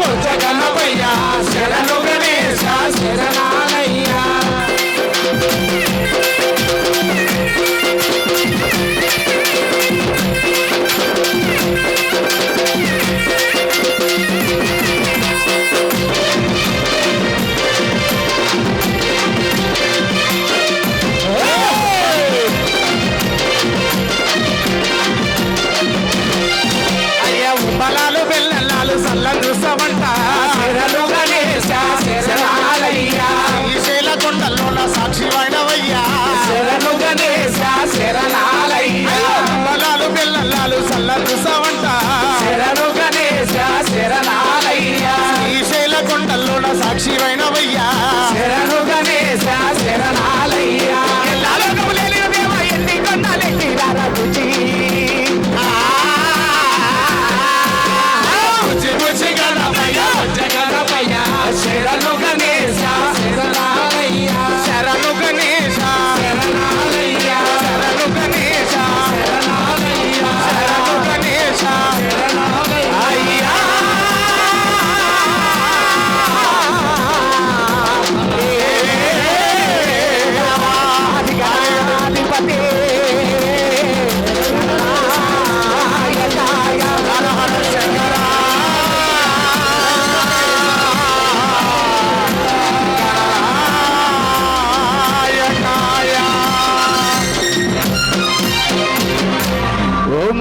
Come on, time.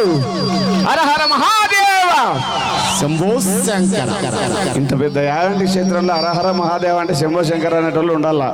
చెప్పట్లు హర హర మహాదేవ శంభో శంకర ఇంత పెద్ద యాగంటి క్షేత్రంలో హరహర మహాదేవ అంటే శంభో శంకర్ అనేటోళ్ళు ఉండాలా?